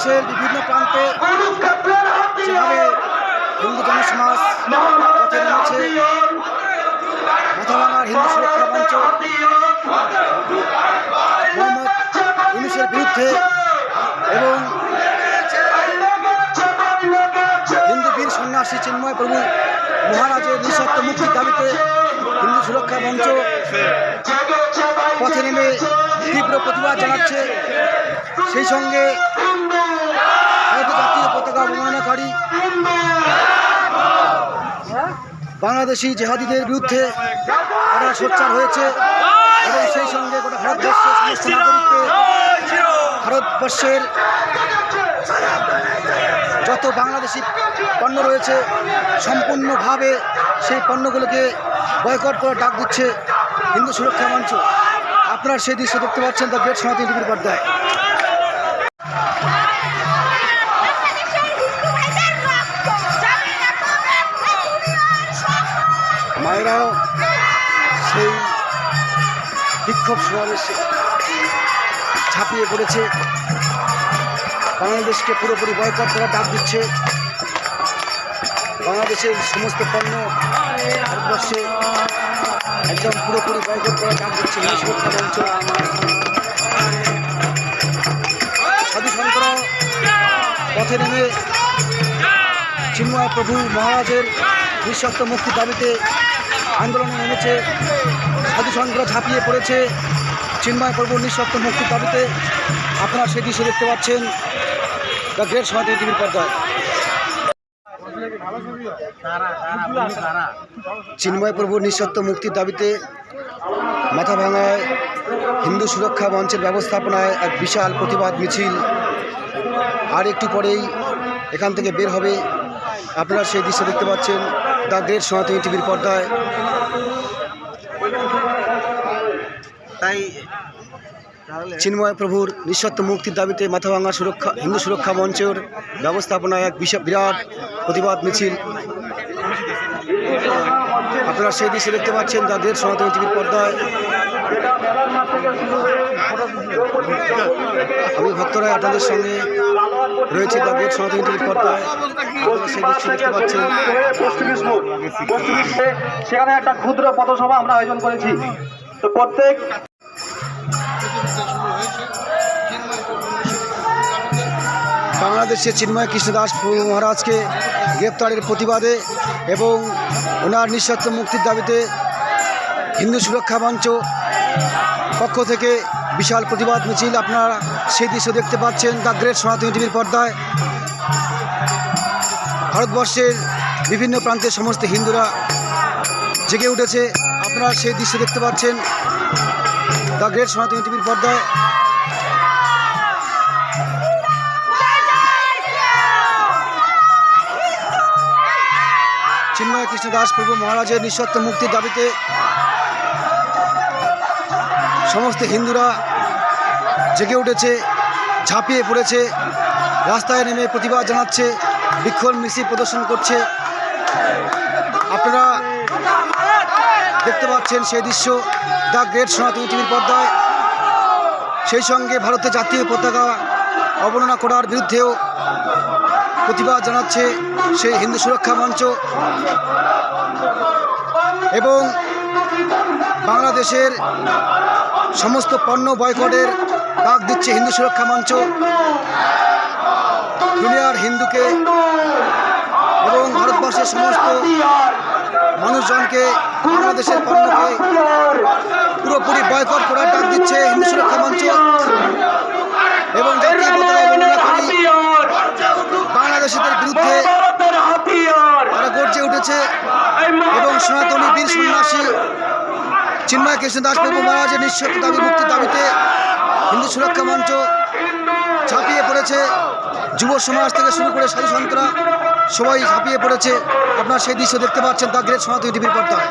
ভারতবর্ষের বিভিন্ন প্রান্তে হিন্দু জনসমাজ পথে হিন্দু সুরক্ষা মঞ্চ, মোহাম্মদ বিরুদ্ধে এবং হিন্দু বীর সন্ন্যাসী চিন্ময় প্রভু মহারাজের নিঃশর্ত মুক্তির দাবিতে হিন্দু সুরক্ষা মঞ্চ পথে নেমে তীব্র প্রতিবাদ জানাচ্ছে। সেই সঙ্গে বাংলাদেশি জেহাদিদের বিরুদ্ধে তারা সোচ্চার হয়েছে এবং সেই সঙ্গে গোটা ভারতবর্ষের সমস্ত নাগরিককে ভারতবর্ষের যত বাংলাদেশি পণ্য রয়েছে, সম্পূর্ণভাবে সেই পণ্যগুলোকে বয়কট করে ডাক দিচ্ছে হিন্দু সুরক্ষা মঞ্চ। আপনারা সেই দৃশ্য দেখতে পাচ্ছেন দ্য গ্রেট সনাতন টিভির পর্দায়। মায়েরাও সেই বিক্ষোভ সমাবেশে ঝাঁপিয়ে পড়েছে। বাংলাদেশকে পুরোপুরি বয়কট করার ডাক দিচ্ছে। বাংলাদেশের সমস্ত পণ্য ভারতবর্ষে একদম পুরোপুরি বয়কট করার ডাক দিচ্ছে সন্তরা পথে নেমে চিন্ময় প্রভু মহারাজের নিঃশর্ত মুক্তির দাবিতে আন্দোলনে নেমেছে সাধু সন্তরা ঝাঁপিয়ে পড়েছে, চিন্ময় প্রভুর নিঃশর্ত মুক্তির দাবিতে। আপনারা সেই দৃশ্য দেখতে পাচ্ছেন, দ্য গ্রেট সমাধি টিভির পর্দায়। চিন্ময় প্রভুর নিঃশর্ত মুক্তির দাবিতে মাথা ভাঙায় হিন্দু সুরক্ষা মঞ্চের ব্যবস্থাপনায় এক বিশাল প্রতিবাদ মিছিল। আর একটু পরেই এখান থেকে বের হবে। আপনারা সেই দৃশ্য দেখতে পাচ্ছেন। গ্রেট সনাতনী টিভির পর্দায়। তাই চিন্ময় প্রভুর নিঃশর্ত মুক্তির দাবিতে মাথাভাঙা সুরক্ষা, হিন্দু সুরক্ষা মঞ্চের ব্যবস্থাপনায় এক বিশাল বিরাট প্রতিবাদ মিছিল। আপনারা সেই দৃশ্য দেখতে পাচ্ছেন তাদের সনাতনী টিভির পর্দায় আমি ভক্তরায় আপনাদের সঙ্গে রয়েছে তাদের সনাতনী টিভির পর্দায় সেই দৃশ্য দেখতে পাচ্ছেন। সেখানে একটা ক্ষুদ্র পথসভা আমরা আয়োজন করেছি। তো প্রত্যেক বাংলাদেশের চিন্ময় কৃষ্ণদাস মহারাজকে গ্রেপ্তারের প্রতিবাদে এবং ওনার নিঃস্বার্থ মুক্তির দাবিতে হিন্দু সুরক্ষা মঞ্চ পক্ষ থেকে বিশাল প্রতিবাদ মিছিল আপনারা সেই দৃশ্য দেখতে পাচ্ছেন দ্য গ্রেট সনাতনী টিভির পর্দায়। ভারতবর্ষের বিভিন্ন প্রান্তের সমস্ত হিন্দুরা জেগে উঠেছে। আপনারা সেই দৃশ্য দেখতে পাচ্ছেন দ্য গ্রেট সনাতনী টিভির পর্দায়। চিন্ময় কৃষ্ণ দাস প্রভু মহারাজের নিঃশর্ত মুক্তির দাবিতে সমস্ত হিন্দুরা জেগে উঠেছে, ঝাঁপিয়ে পড়েছে, রাস্তায় নেমে প্রতিবাদ জানাচ্ছে, বিক্ষোভ মিছিল প্রদর্শন করছে। আপনারা দেখতে পাচ্ছেন সেই দৃশ্য, দ্য গ্রেট সনাতনী টিভির পর্দায়। সেই সঙ্গে ভারতের জাতীয় পতাকা অবমাননা করার বিরুদ্ধেও প্রতিবাদ জানাচ্ছে সেই হিন্দু সুরক্ষা মঞ্চ। এবং বাংলাদেশের সমস্ত পণ্য বয়কটের ডাক দিচ্ছে হিন্দু সুরক্ষা মঞ্চ। দুনিয়ার হিন্দুকে এবং ভারতবর্ষের সমস্ত মানুষজনকে, বাংলাদেশের পণ্যকে পুরোপুরি বয়কট করার ডাক দিচ্ছে হিন্দু সুরক্ষা মঞ্চ এবং জাতীয় পতাকা অবমাননাকারী বাংলাদেশিদের বিরুদ্ধে তারা গর্জে উঠেছে এবং সনাতনী বীর সন্ন্যাসী চিন্ময় কৃষ্ণ দাস প্রভু মহারাজের নিঃশর্ত দাবি, মুক্তির দাবিতে হিন্দু সুরক্ষা মঞ্চ ঝাঁপিয়ে পড়েছে। যুব সমাজ থেকে শুরু করে সাধু সন্তরা সবাই ঝাঁপিয়ে পড়েছে। আপনারা সেই দৃশ্য দেখতে পাচ্ছেন তা গ্রেট সনাতনী টিভির পর্দায়।